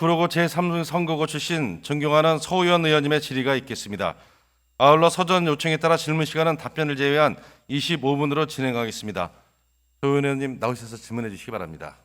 구로구 제3선거구 출신 존경하는 서우현 의원님의 질의가 있겠습니다. 아울러 서전 요청에 따라 질문 시간은 답변을 제외한 25분으로 진행하겠습니다. 서우현 의원님 나오셔서 질문해 주시기 바랍니다.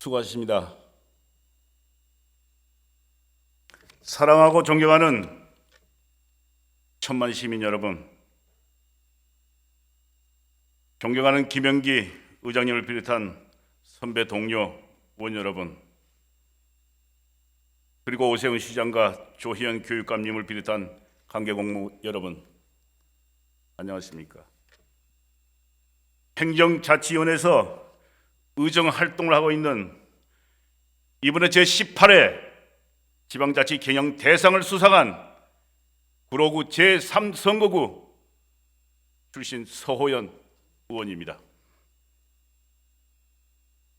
수고하셨습니다. 사랑하고 존경하는 천만 시민 여러분, 존경하는 김영기 의장님을 비롯한 선배 동료 의원 여러분, 그리고 오세훈 시장과 조희연 교육감님을 비롯한 관계공무 여러분, 안녕하십니까? 행정자치위원회에서 의정 활동을 하고 있는 이번에 제 18회 지방자치 개혁 대상을 수상한 구로구 제3선거구 출신 서호연 의원입니다.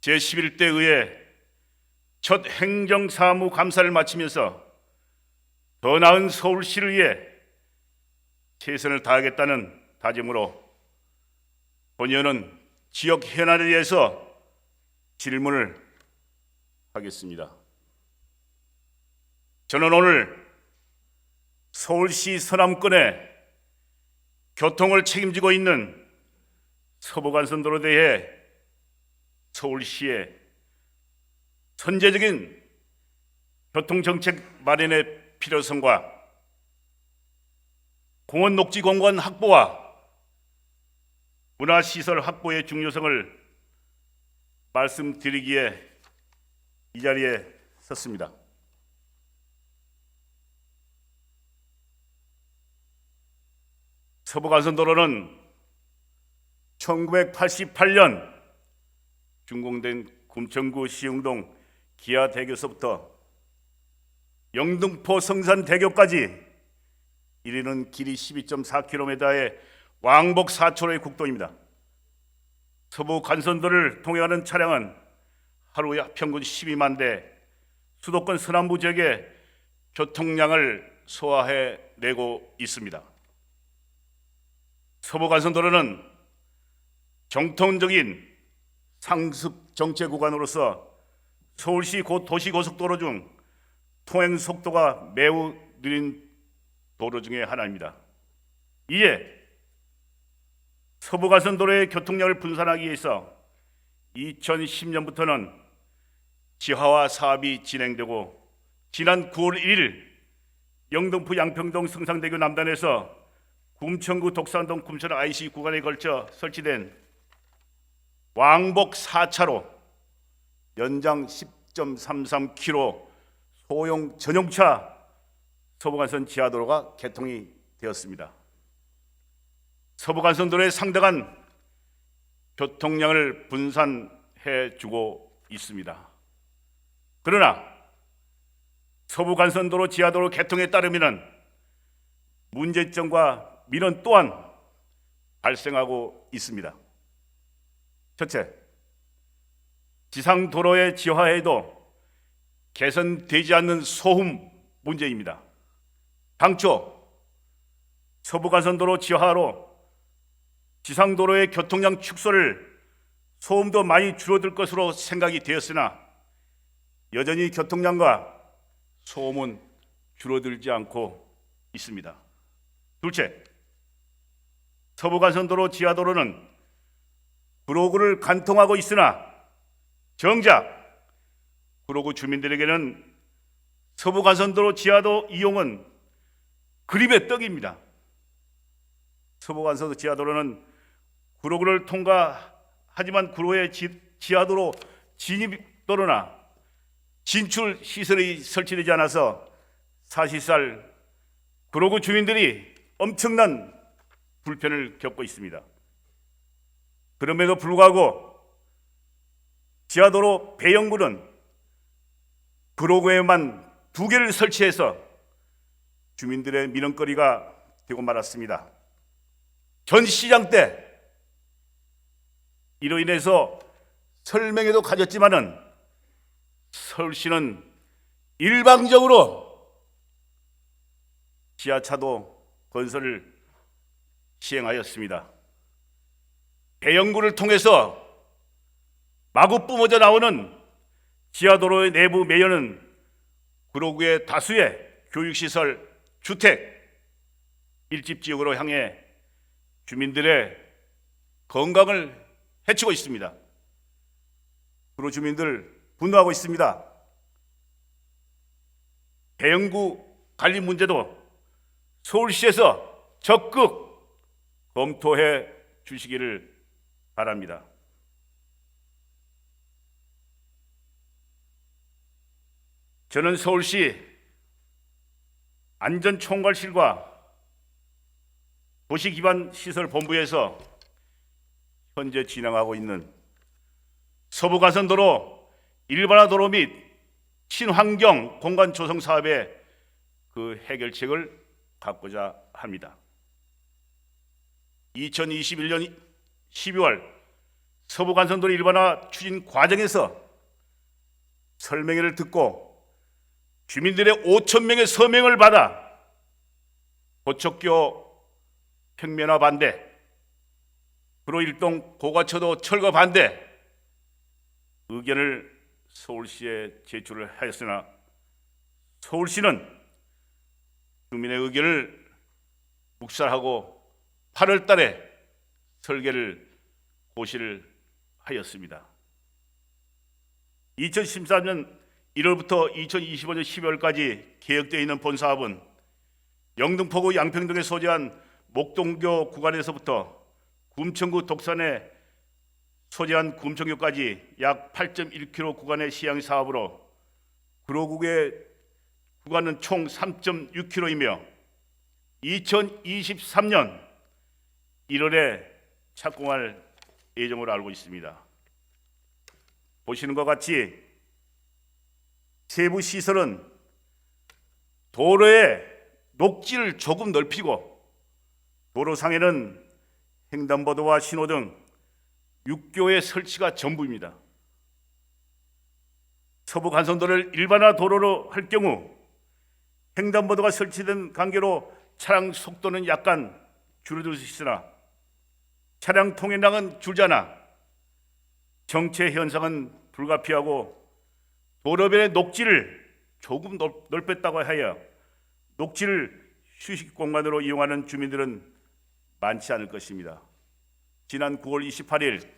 제 11대 의회 첫 행정사무 감사를 마치면서 더 나은 서울시를 위해 최선을 다하겠다는 다짐으로 본 의원은 지역 현안에 대해서 질문을 하겠습니다. 저는 오늘 서울시 서남권에 교통을 책임지고 있는 서부간선도로에 대해 서울시의 선제적인 교통정책 마련의 필요성과 공원 녹지 공간 확보와 문화시설 확보의 중요성을 말씀드리기에 이 자리에 섰습니다. 서부간선도로는 1988년 준공된 금천구 시흥동 기아대교서부터 영등포 성산대교까지 이르는 길이 12.4km의 왕복 4초로의 국도입니다. 서부 간선도를 통행하는 차량은 하루에 평균 12만 대, 수도권 서남부 지역의 교통량을 소화해 내고 있습니다. 서부 간선도로는 정통적인 상습 정체 구간으로서 서울시 고 도시고속도로 중 통행 속도가 매우 느린 도로 중의 하나입니다. 이에 서부가선도로의 교통량을 분산하기 위해서 2010년부터는 지하화 사업이 진행되고 지난 9월 1일 영등포 양평동 성상대교 남단에서 kum천구 독산동 kum천 IC 구간에 걸쳐 설치된 왕복 4차로 연장 10.33km 소형 전용차 서부간선 지하도로가 개통이 되었습니다. 서부간선도로에 상당한 교통량을 분산해 주고 있습니다. 그러나 서부간선도로 지하도로 개통에 따르면 문제점과 민원 또한 발생하고 있습니다. 첫째, 지상 도로의 지하에도 개선되지 않는 소음 문제입니다. 당초 서부간선도로 지하로 지상도로의 교통량 축소를 소음도 많이 줄어들 것으로 생각이 되었으나 여전히 교통량과 소음은 줄어들지 않고 있습니다. 둘째, 서부간선도로 지하도로는 구로구를 관통하고 있으나 정작 구로구 주민들에게는 서부간선도로 지하도 이용은 그림의 떡입니다. 서부간선도 지하도로는 구로구를 통과하지만 구로의 지, 지하도로 진입도로나 진출 시설이 설치되지 않아서 사실상 구로구 주민들이 엄청난 불편을 겪고 있습니다. 그럼에도 불구하고 지하도로 배영구는 구로구에만 두 개를 설치해서 주민들의 민원거리가 되고 말았습니다. 전 시장 때 이로 인해서 설명회도 가졌지만은 서울시는 일방적으로 지하차도 건설을 시행하였습니다. 배연구를 통해서 마구 뿜어져 나오는 지하도로의 내부 매연은 구로구의 다수의 교육시설, 주택, 일집 지역으로 향해 주민들의 건강을 해치고 있습니다. 구로 주민들 분노하고 있습니다. 배영구 관리 문제도 서울시에서 적극 검토해 주시기를 바랍니다. 저는 서울시 안전총괄실과 도시기반시설본부에서 현재 진행하고 있는 서부가선도로 일반화도로 및 친환경 공간 조성 사업의 그 해결책을 갖고자 합니다. 2021년 12월 서부 간선도로 일반화 추진 과정에서 설명회를 듣고 주민들의 5천 명의 서명을 받아 고척교 평면화 반대, 구로일동 고가처도 철거 반대 의견을 서울시에 제출을 하였으나 서울시는 주민의 의견을 묵살하고 8월 달에 설계를 고시를 하였습니다. 2013년 1월부터 2025년 12월까지 계획되어 있는 본 사업은 영등포구 양평동에 소재한 목동교 구간에서부터 kum천구 독산에 소재한 kum천교까지 약 8.1km 구간의 시행 사업으로 구로국의 구간은 총 3.6km이며 2023년 1월에 착공할 예정으로 알고 있습니다. 보시는 것 같이 세부 시설은 도로의 녹지를 조금 넓히고 도로상에는 횡단보도와 신호등 6교의 설치가 전부입니다. 서부 간선도를 일반화 도로로 할 경우 횡단보도가 설치된 관계로 차량 속도는 약간 줄어들 수 있으나 차량 통행량은 줄잖아 정체 현상은 불가피하고 도로변의 녹지를 조금 넓- 넓혔다고 하여 녹지를 휴식 공간으로 이용하는 주민들은 많지 않을 것입니다. 지난 9월 28일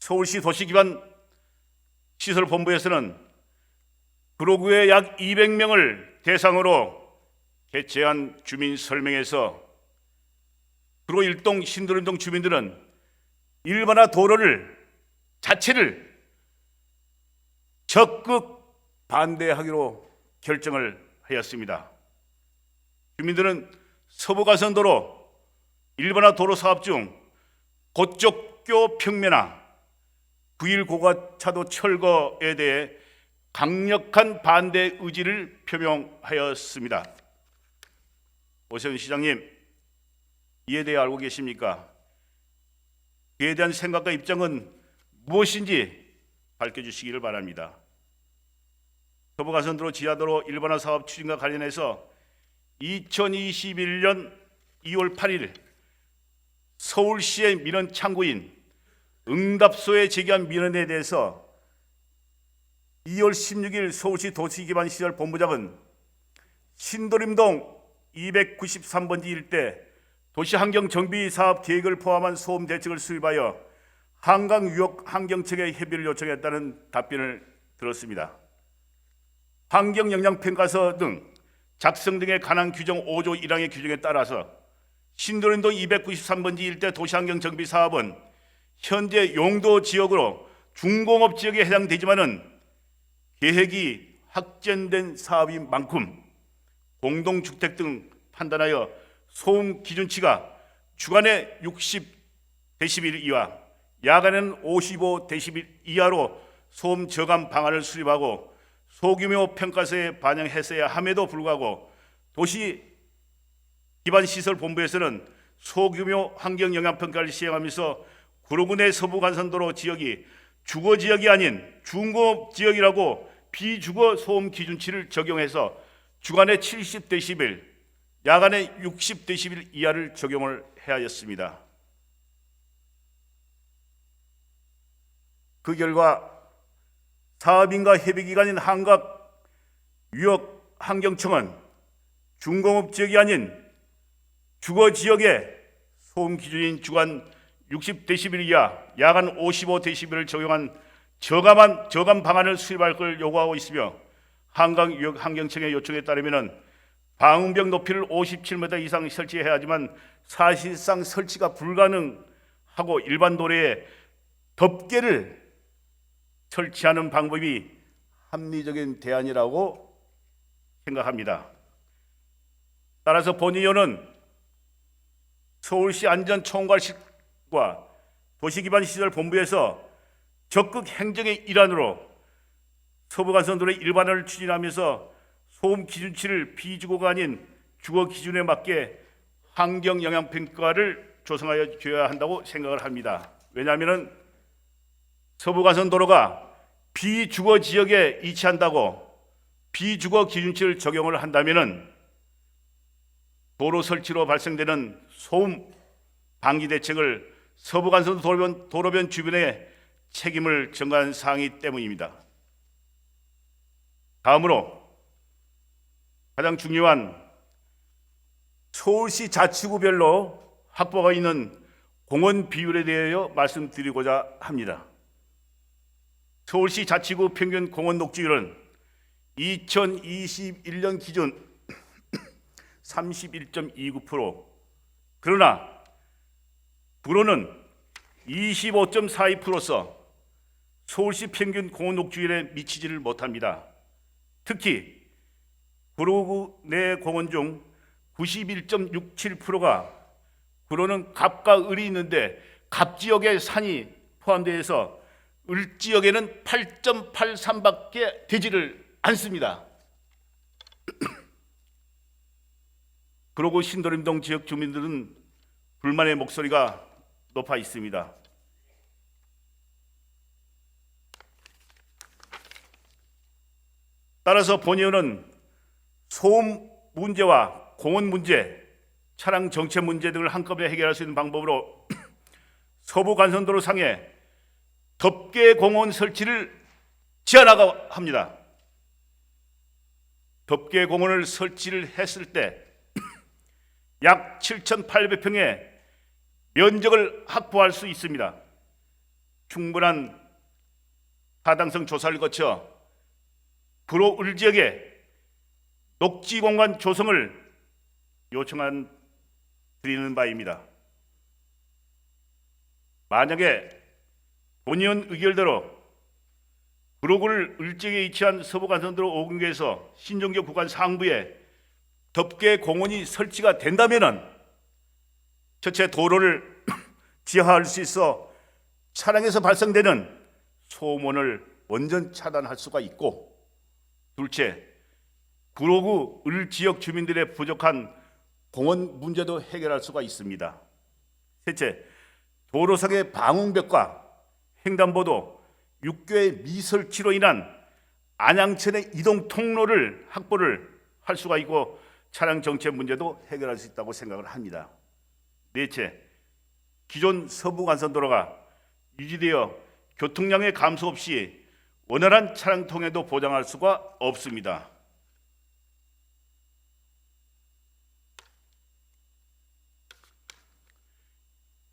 서울시 도시기반 시설본부에서는 구로구의 약 200명을 대상으로 개최한 주민 설명에서 구로 일동 신도림동 주민들은 일반화 도로를 자체를 적극 반대하기로 결정을 하였습니다. 주민들은 서부가선도로 일반화 도로 사업 중 고쪽교 평면화 9일 고가차도 철거에 대해 강력한 반대 의지를 표명하였습니다. 오세훈 시장님, 이에 대해 알고 계십니까? 그에 대한 생각과 입장은 무엇인지 밝혀주시기를 바랍니다. 서부가선도로 지하도로 일반화 사업 추진과 관련해서 2021년 2월 8일 서울시의 민원 창구인 응답소에 제기한 민원에 대해서 2월 16일 서울시 도시기반시설 본부장은 신도림동 293번지 일대 도시환경 정비 사업 계획을 포함한 소음 대책을 수립하여 한강 유역 환경청에 협의를 요청했다는 답변을 들었습니다. 환경 영향 평가서 등 작성 등에 관한 규정 5조 1항의 규정에 따라서 신도림동 293번지 일대 도시환경 정비 사업은 현재 용도 지역으로 중공업 지역에 해당되지만은 계획이 확정된 사업인 만큼 공동주택 등 판단하여 소음 기준치가 주간에 60데시벨 이하, 야간에는 55데시벨 이하로 소음 저감 방안을 수립하고 소규모 평가서에 반영했어야 함에도 불구하고 도시 기반 시설 본부에서는 소규모 환경 영향 평가를 시행하면서 구로군의 서부 간선도로 지역이 주거 지역이 아닌 중공업 지역이라고 비주거 소음 기준치를 적용해서 주간에 70데시벨, 야간에 60데시벨 이하를 적용을 해야 하였습니다. 그 결과 사업인과 협의기관인 한각 유역 환경청은 중공업 지역이 아닌 주거 지역에 소음 기준인 주간 60데시벨 이하, 야간 55데시벨을 적용한 저감한 저감 방안을 수립할 걸 요구하고 있으며 한강 유역 환경청의 요청에 따르면은 방음벽 높이를 57m 이상 설치해야 하지만 사실상 설치가 불가능하고 일반 도로에 덮개를 설치하는 방법이 합리적인 대안이라고 생각합니다. 따라서 본의원은 서울시 안전총괄실과 도시기반시설본부에서 적극 행정의 일환으로 서부간선도로의 일반화를 추진하면서 소음 기준치를 비주거가 아닌 주거 기준에 맞게 환경 영향 평가를 조성하여 줘야 한다고 생각을 합니다. 왜냐하면은 서부간선 도로가 비주거 지역에 위치한다고 비주거 기준치를 적용을 한다면은 도로 설치로 발생되는 소음 방지 대책을 서부간선 도로변, 도로변 주변에 책임을 전가한 사항이기 때문입니다. 다음으로 가장 중요한 서울시 자치구별로 확보가 있는 공원 비율에 대하여 말씀드리고자 합니다. 서울시 자치구 평균 공원 녹지율은 2021년 기준 31.29% 그러나 불어는 25.42%서 서울시 평균 공원 녹지율에 미치지를 못합니다. 특히 구로구 내 공원 중 91.67%가 구로는 갑과 을이 있는데 갑 지역에 산이 포함되어 있어 을 지역에는 8.83밖에 되지를 않습니다. 그러고 신도림동 지역 주민들은 불만의 목소리가 높아 있습니다. 따라서 본의원은 소음 문제와 공원 문제, 차량 정체 문제 등을 한꺼번에 해결할 수 있는 방법으로 서부 간선도로 상에 덮개 공원 설치를 제안하고 합니다. 덮개 공원을 설치를 했을 때 약 7,800평의 면적을 확보할 수 있습니다. 충분한 타당성 조사를 거쳐 을 지역에 녹지 공간 조성을 요청한 드리는 바입니다. 만약에 본의원 의결대로 구로구를 을지역에 위치한 서부간선도로 5군계에서 신정교 구간 상부에 덮개 공원이 설치가 된다면은 전체 도로를 지하할 수 있어 차량에서 발생되는 소음원을 원전 차단할 수가 있고 둘째 구로구 을 지역 주민들의 부족한 공원 문제도 해결할 수가 있습니다. 셋째 도로상의 방음벽과 횡단보도 육교의 미설치로 인한 안양천의 이동 통로를 확보를 할 수가 있고 차량 정체 문제도 해결할 수 있다고 생각을 합니다. 넷째, 기존 서부간선도로가 유지되어 교통량의 감소 없이 원활한 차량 통행도 보장할 수가 없습니다.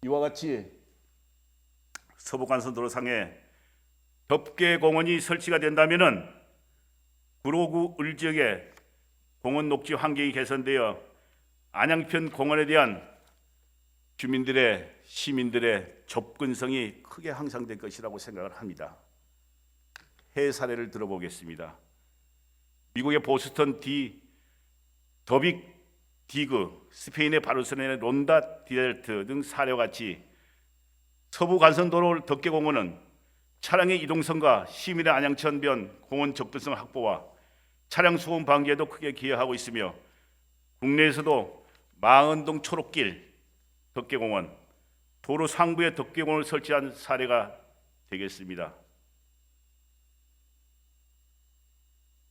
이와 같이 서부간선도로 상에 덮개 공원이 설치가 된다면은 구로구 을 지역에 공원 녹지 환경이 개선되어 안양편 공원에 대한 주민들의 시민들의 접근성이 크게 향상될 것이라고 생각을 합니다. 해외 사례를 들어보겠습니다. 미국의 보스턴 디 더빅 디그, 스페인의 바르셀로나의 론다 디델트 등 사례와 같이 서부 간선도로 덕계공원은 차량의 이동성과 시민의 안양천변 공원 접근성 확보와 차량 소음 방지에도 크게 기여하고 있으며 국내에서도 마은동 초록길 덕계공원, 도로 상부에 덕계공원을 설치한 사례가 되겠습니다.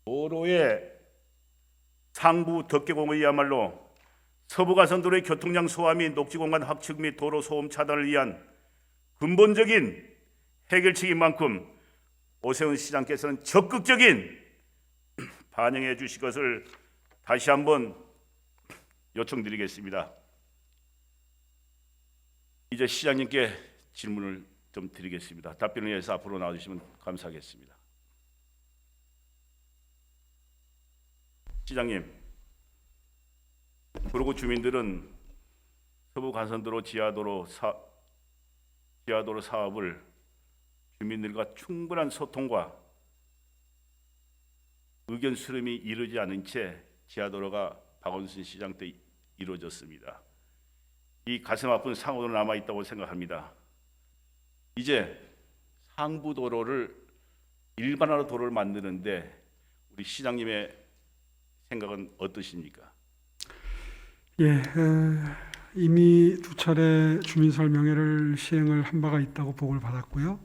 도로의 상부 덕계공원이야말로 서부가선도로의 교통량 소화 및 녹지공간 확충 및 도로 소음 차단을 위한 근본적인 해결책인 만큼 오세훈 시장께서는 적극적인 반영해 주실 것을 다시 한번 요청드리겠습니다. 이제 시장님께 질문을 좀 드리겠습니다. 답변을 위해서 앞으로 나와주시면 감사하겠습니다. 시장님, 그리고 주민들은 서부 간선도로 지하도로 사 지하도로 사업을 주민들과 충분한 소통과 의견 수렴이 이루지 않은 채 지하도로가 박원순 시장 때 이루어졌습니다. 이 가슴 아픈 상황으로 남아 있다고 생각합니다. 이제 상부 도로를 일반화로 도로를 만드는데 우리 시장님의 생각은 어떠십니까? 예, 에, 이미 두 차례 주민 설명회를 시행을 한 바가 있다고 보고를 받았고요.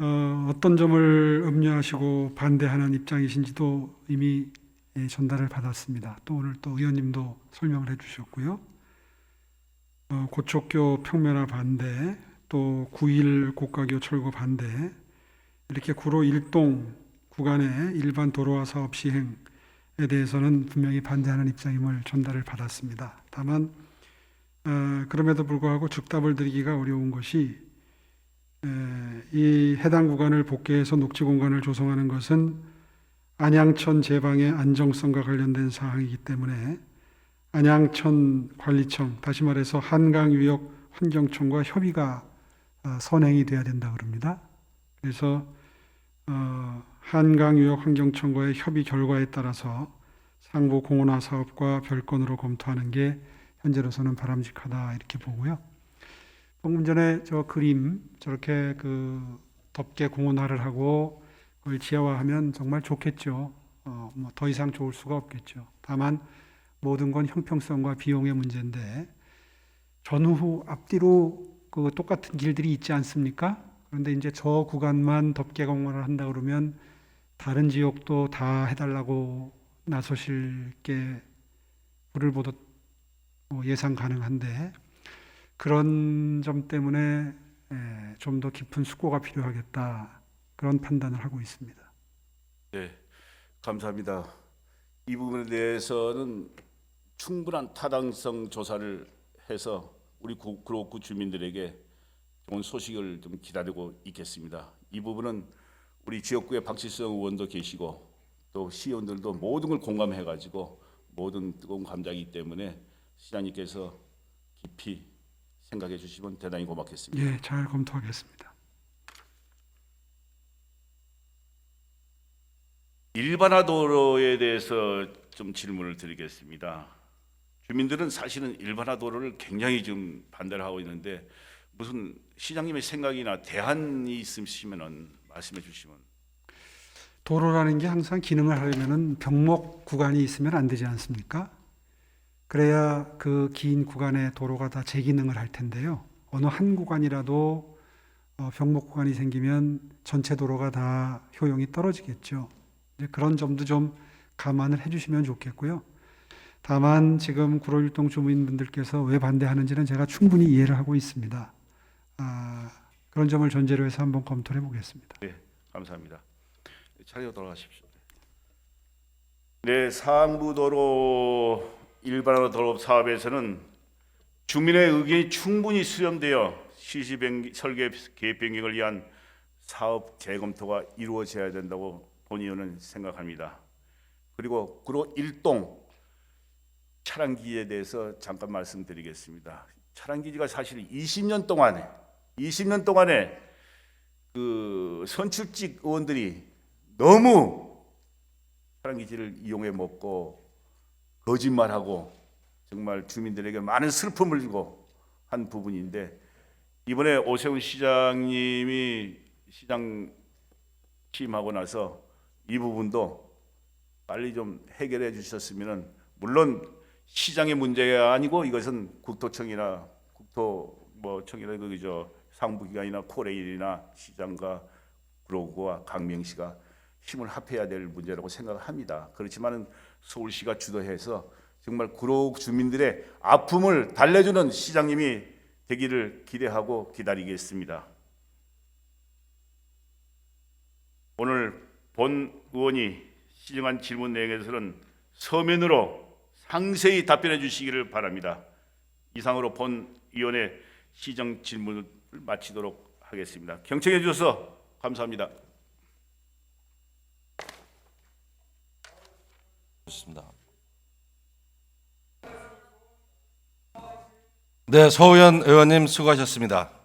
어, 어떤 점을 염려하시고 반대하는 입장이신지도 이미 예, 전달을 받았습니다. 또 오늘 또 의원님도 설명을 해주셨고요. 어, 고척교 평면화 반대, 또 9일 고가교 철거 반대, 이렇게 구로 일동 구간의 일반 도로화 사업 시행 에 대해서는 분명히 반대하는 입장임을 전달을 받았습니다. 다만 어, 그럼에도 불구하고 즉답을 드리기가 어려운 것이 에, 이 해당 구간을 복개해서 녹지 공간을 조성하는 것은 안양천 제방의 안정성과 관련된 사항이기 때문에 안양천 관리청 다시 말해서 한강유역 환경청과 협의가 어, 선행이 돼야 된다 그럽니다. 그래서 어, 한강유역 환경청과의 협의 결과에 따라서 상부 공원화 사업과 별건으로 검토하는 게 현재로서는 바람직하다 이렇게 보고요. 방금 전에 저 그림 저렇게 그 덮개 공원화를 하고 그걸 지하화하면 정말 좋겠죠. 어, 뭐 더 이상 좋을 수가 없겠죠. 다만 모든 건 형평성과 비용의 문제인데 전후 앞뒤로 그 똑같은 길들이 있지 않습니까? 그런데 이제 저 구간만 덮개 공원을 한다 그러면 다른 지역도 다 해달라고 나서실 게 불을 보듯 뭐 예상 가능한데 그런 점 때문에 좀 더 깊은 숙고가 필요하겠다 그런 판단을 하고 있습니다. 네, 감사합니다. 이 부분에 대해서는 충분한 타당성 조사를 해서 우리 구- 구로구 주민들에게 좋은 소식을 좀 기다리고 있겠습니다. 이 부분은 우리 지역구의 박지성 의원도 계시고 또 시의원들도 모든 걸 공감해 가지고 모든 뜨거운 감정이기 때문에 시장님께서 깊이 생각해 주시면 대단히 고맙겠습니다. 예, 잘 검토하겠습니다. 일반화 도로에 대해서 좀 질문을 드리겠습니다. 주민들은 사실은 일반화 도로를 굉장히 좀 반대를 하고 있는데 무슨 시장님의 생각이나 대안이 있으시면은 말씀해 주시면 도로라는 게 항상 기능을 하려면은 병목 구간이 있으면 안 되지 않습니까? 그래야 그 긴 구간의 도로가 다제 기능을 할 텐데요. 어느 한 구간이라도 어, 병목 구간이 생기면 전체 도로가 다 효용이 떨어지겠죠. 그런 점도 좀 감안을 해주시면 좋겠고요. 다만 지금 구로일동 주민분들께서 왜 반대하는지는 제가 충분히 이해를 하고 있습니다. 아, 그런 점을 전제로 해서 한번 검토를 해보겠습니다. 네, 감사합니다. 차례로 돌아가십시오. 네, 상부도로 일반화 도로 사업에서는 주민의 의견이 충분히 수렴되어 시시 변- 설계 계획 변경을 위한 사업 재검토가 이루어져야 된다고 본의원은 생각합니다. 그리고 구로 일동 차량기지에 대해서 잠깐 말씀드리겠습니다. 차량기지가 사실 20년 동안에 20년 동안에 그 선출직 의원들이 너무 차량기지를 이용해 먹고 거짓말하고 정말 주민들에게 많은 슬픔을 주고 한 부분인데 이번에 오세훈 시장님이 시장 취임하고 나서 이 부분도 빨리 좀 해결해 주셨으면은 물론 시장의 문제가 아니고 이것은 국토청이나 국토 뭐 청이나 그저 상부기관이나 코레일이나 시장과 구로구와 강명시가 힘을 합해야 될 문제라고 생각합니다. 그렇지만은 서울시가 주도해서 정말 구로 주민들의 아픔을 달래주는 시장님이 되기를 기대하고 기다리겠습니다. 오늘 본 의원이 시정한 질문 내용에 대해서는 서면으로 상세히 답변해 주시기를 바랍니다. 이상으로 본 의원의 시정 질문을 마치도록 하겠습니다. 경청해 주셔서 감사합니다. 좋습니다. 네, 서우현 의원님 수고하셨습니다.